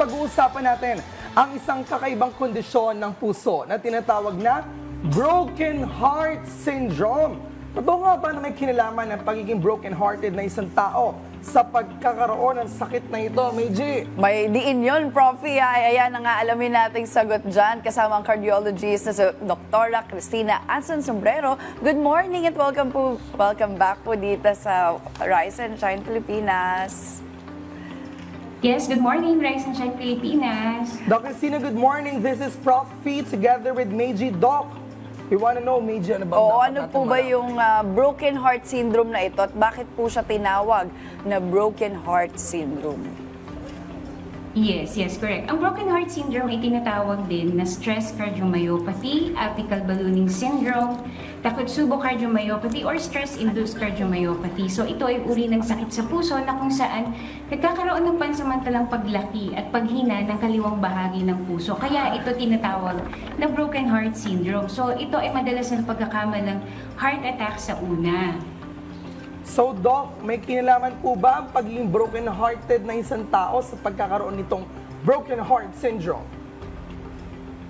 pag-uusapan natin ang isang kakaibang kondisyon ng puso na tinatawag na broken heart syndrome. Totoo nga ba na may kinalaman ng pagiging broken-hearted na isang tao sa pagkakaroon ng sakit na ito, Meiji? May diin yun, Profi. Ay, ayan na nga, alamin nating sagot dyan. Kasama ang cardiologist na si Dr. Cristina Anson Sombrero. Good morning at welcome po, welcome back po dito sa Rise and Shine Pilipinas. Yes, good morning, Rise and Shine Pilipinas. Dr. Christina, good morning. This is Prof. P together with Meiji Doc. We want to know, Meiji, ano ba Oo, ano po ba yung ah, broken heart syndrome na ito at bakit po siya tinawag na broken heart syndrome? Yes, yes, correct. Ang broken heart syndrome ay tinatawag din na stress cardiomyopathy, apical ballooning syndrome, Takotsubo cardiomyopathy, or stress-induced cardiomyopathy. So ito ay uri ng sakit sa puso na kung saan nagkakaroon ng pansamantalang paglaki at paghina ng kaliwang bahagi ng puso. Kaya ito tinatawag na broken heart syndrome. So ito ay madalas na pagkakama ng heart attack sa una. So, Doc, may kinalaman po ba ang pagiging broken-hearted na isang tao sa pagkakaroon nitong broken heart syndrome?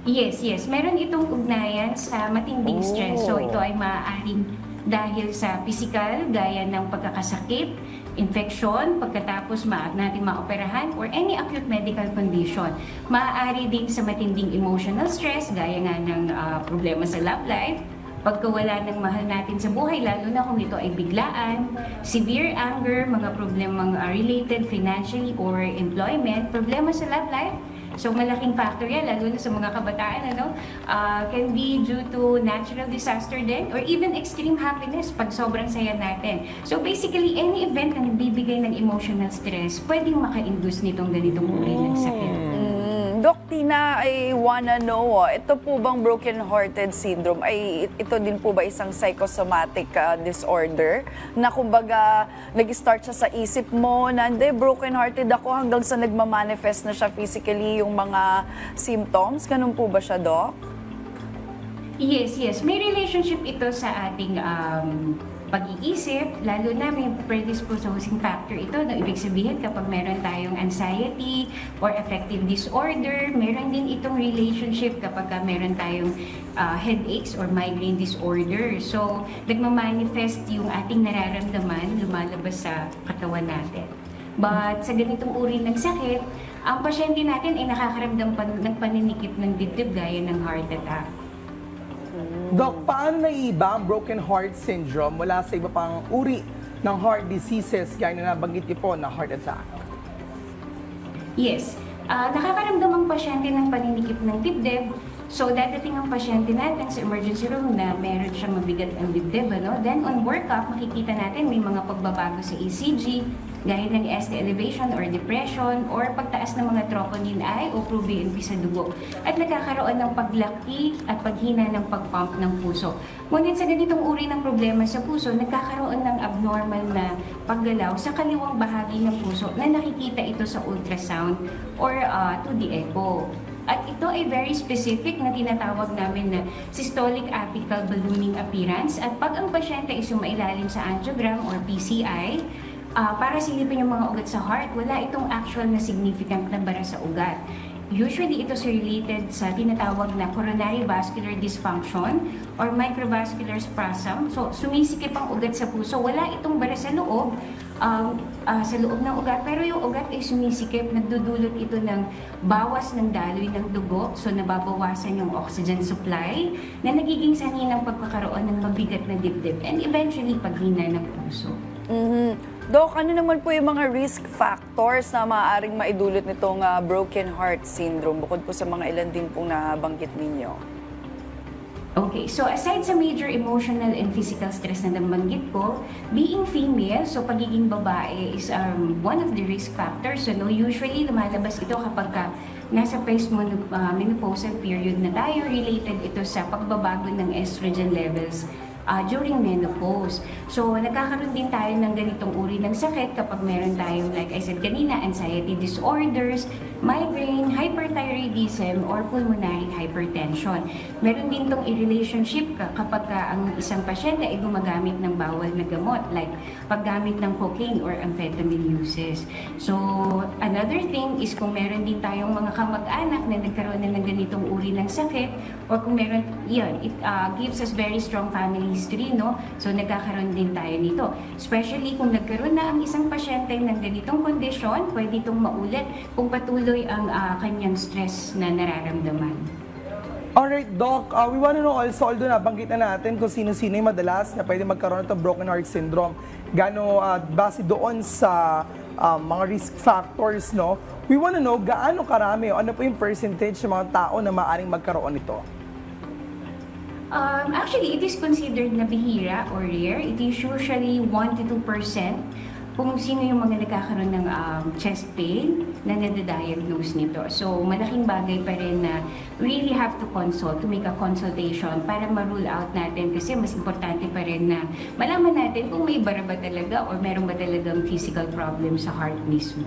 Yes, yes. Meron itong ugnayan sa matinding Oh. stress. So ito ay maaaring dahil sa physical, gaya ng pagkakasakit, infection, pagkatapos maaari natin maoperahan, or any acute medical condition. Maaari din sa matinding emotional stress, gaya nga ng ah, problema sa love life, pagkawala ng mahal natin sa buhay, lalo na kung ito ay biglaan, severe anger, mga problemang ah, related financially or employment, problema sa love life, So malaking factor yan, lalo na sa mga kabataan, ano? Ah, can be due to natural disaster din or even extreme happiness pag sobrang saya natin. So basically, any event na nagbibigay ng emotional stress, pwedeng maka-induce nitong ganitong uri ng sakit. Doc Tina, I wanna know, oh, ito po bang broken hearted syndrome ay ito din po ba isang psychosomatic ah, disorder na kumbaga nag-start siya sa isip mo na hindi broken hearted ako hanggang sa nagmamanifest na siya physically yung mga symptoms? Ganun po ba siya, Doc? Yes, yes. May relationship ito sa ating um, pag-iisip, lalo na may predisposing factor ito. No? Ibig sabihin, kapag meron tayong anxiety or affective disorder, meron din itong relationship kapag ka meron tayong uh, headaches or migraine disorder. So, nagmamanifest yung ating nararamdaman, lumalabas sa katawan natin. But sa ganitong uri ng sakit, ang pasyente natin ay nakakaramdam pa ng paninikip ng dibdib gaya ng heart attack. Doc, paano naiiba ang broken heart syndrome mula sa iba pang uri ng heart diseases gaya na nabanggit niyo po na heart attack? Yes. Ah, nakakaramdam ang pasyente ng paninikip ng dibdib. So, dadating ang pasyente natin sa emergency room na meron siyang mabigat ang dibdib. Ano? Then, on workup, makikita natin may mga pagbabago sa ECG, gaya ng ST elevation or depression, or pagtaas ng mga troponin I o proBNP sa dugo. At nagkakaroon ng paglaki at paghina ng pagpump ng puso. Ngunit sa ganitong uri ng problema sa puso, nagkakaroon ng abnormal na paggalaw sa kaliwang bahagi ng puso na nakikita ito sa ultrasound or uh, 2D echo. At ito ay very specific na tinatawag namin na systolic apical ballooning appearance. At pag ang pasyente ay sumailalim sa angiogram or PCI, ah, para silipin yung mga ugat sa heart, wala itong actual na significant na bara sa ugat. Usually, ito is related sa tinatawag na coronary vascular dysfunction or microvascular spasm. So, sumisikip ang ugat sa puso. Wala itong bara sa loob, um, ah, sa loob ng ugat. Pero yung ugat ay sumisikip, nagdudulot ito ng bawas ng daloy ng dugo. So, nababawasan yung oxygen supply na nagiging sanhi ng pagkakaroon ng mabigat na dibdib and eventually paghina ng puso. Mhm. Doc, ano naman po yung mga risk factors na maaaring maidulot nitong ah, broken heart syndrome bukod po sa mga ilan din pong nabanggit ninyo? Okay, so aside sa major emotional and physical stress na nabanggit ko, being female, so pagiging babae is um, one of the risk factors. So no, usually lumalabas ito kapag ka nasa post-menopausal period na tayo, related ito sa pagbabago ng estrogen levels uh, during menopause. So, nagkakaroon din tayo ng ganitong uri ng sakit kapag meron tayong, like I said kanina, anxiety disorders, migraine, hyperthyroidism, or pulmonary hypertension. Meron din tong i-relationship ka kapag ka ang isang pasyente ay gumagamit ng bawal na gamot like paggamit ng cocaine or amphetamine uses. So, another thing is kung meron din tayong mga kamag-anak na nagkaroon na ng ganitong uri ng sakit or kung meron, yun, it uh, gives us very strong family history, no? So, nagkakaroon din tayo nito. Especially kung nagkaroon na ang isang pasyente ng ganitong kondisyon, pwede itong maulit kung patuloy ang uh, kanyang stress na nararamdaman. Alright, Doc, uh, we want to know also, although nabanggit na natin kung sino-sino yung madalas na pwede magkaroon ng broken heart syndrome, gano uh, base doon sa um, mga risk factors, no? We want to know gaano karami o ano po yung percentage ng mga tao na maaring magkaroon nito. Um, actually, it is considered na bihira or rare. It is usually 1 to 2 percent kung sino yung mga nagkakaroon ng um, chest pain na nadadiagnose nito. So, malaking bagay pa rin na really have to consult, to make a consultation para ma-rule out natin kasi mas importante pa rin na malaman natin kung may bara ba talaga or meron ba talagang physical problem sa heart mismo.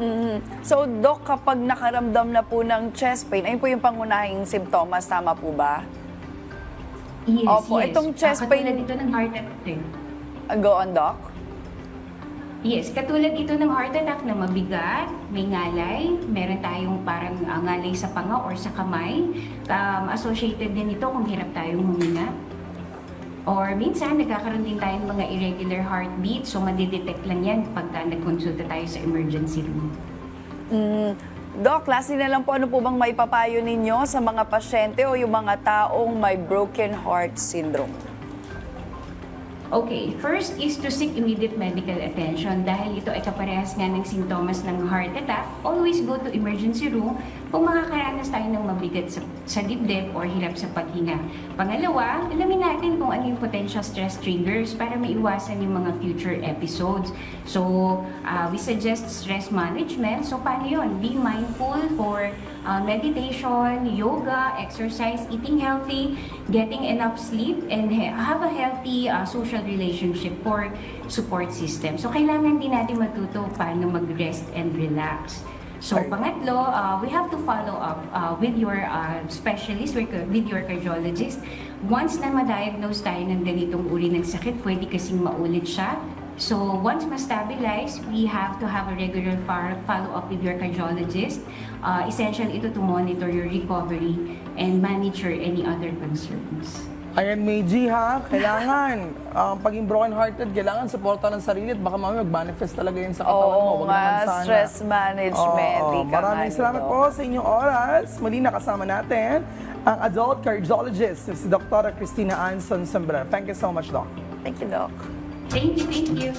Mhm. So, Doc, kapag nakaramdam na po ng chest pain, ayun po yung pangunahing simptomas, tama po ba? Yes, Opo, yes. itong chest Ah, pain- katulad ito ng heart attack. Uh, Go on, Doc. Yes, katulad ito ng heart attack na mabigat, may ngalay, meron tayong parang uh, ngalay sa panga or sa kamay. Um, associated din ito kung hirap tayong huminga. Or minsan, nagkakaroon din tayong mga irregular heartbeat, so madidetect lang yan pagka nagkonsulta tayo sa emergency room. Mm, Doc, lastly na lang po, ano po bang maipapayo ninyo sa mga pasyente o yung mga taong may broken heart syndrome? Okay, first is to seek immediate medical attention dahil ito ay kaparehas nga ng sintomas ng heart attack. Always go to emergency room kung makakaranas tayo ng mabigat sa, sa dibdib or hirap sa paghinga. Pangalawa, alamin natin kung ano yung potential stress triggers para maiwasan yung mga future episodes. So, uh, we suggest stress management. So, paano yun? Be mindful for uh, meditation, yoga, exercise, eating healthy, getting enough sleep, and have a healthy uh, social relationship for support system. So, kailangan din natin matuto paano mag-rest and relax. So, pangatlo, uh, we have to follow up uh, with your uh, specialist, with your cardiologist. Once na ma-diagnose tayo ng ganitong uri ng sakit, pwede kasing maulit siya. So, once ma-stabilize, we have to have a regular follow-up with your cardiologist. Uh, essential ito to monitor your recovery and manage your any other concerns. Ayan, Meiji ha, kailangan, um, paging broken-hearted, kailangan suporta ng sarili at baka mamaya mag-manifest talaga yun sa katawan mo. Oo Wag nga, naman sana. stress management. Oo, Ika nga maraming salamat Doc. po sa inyong oras. Muli nakasama natin ang adult cardiologist, si Dr. Christina Anson Sombrero. Thank you so much, Doc. Thank you, Doc. Thank you, thank you.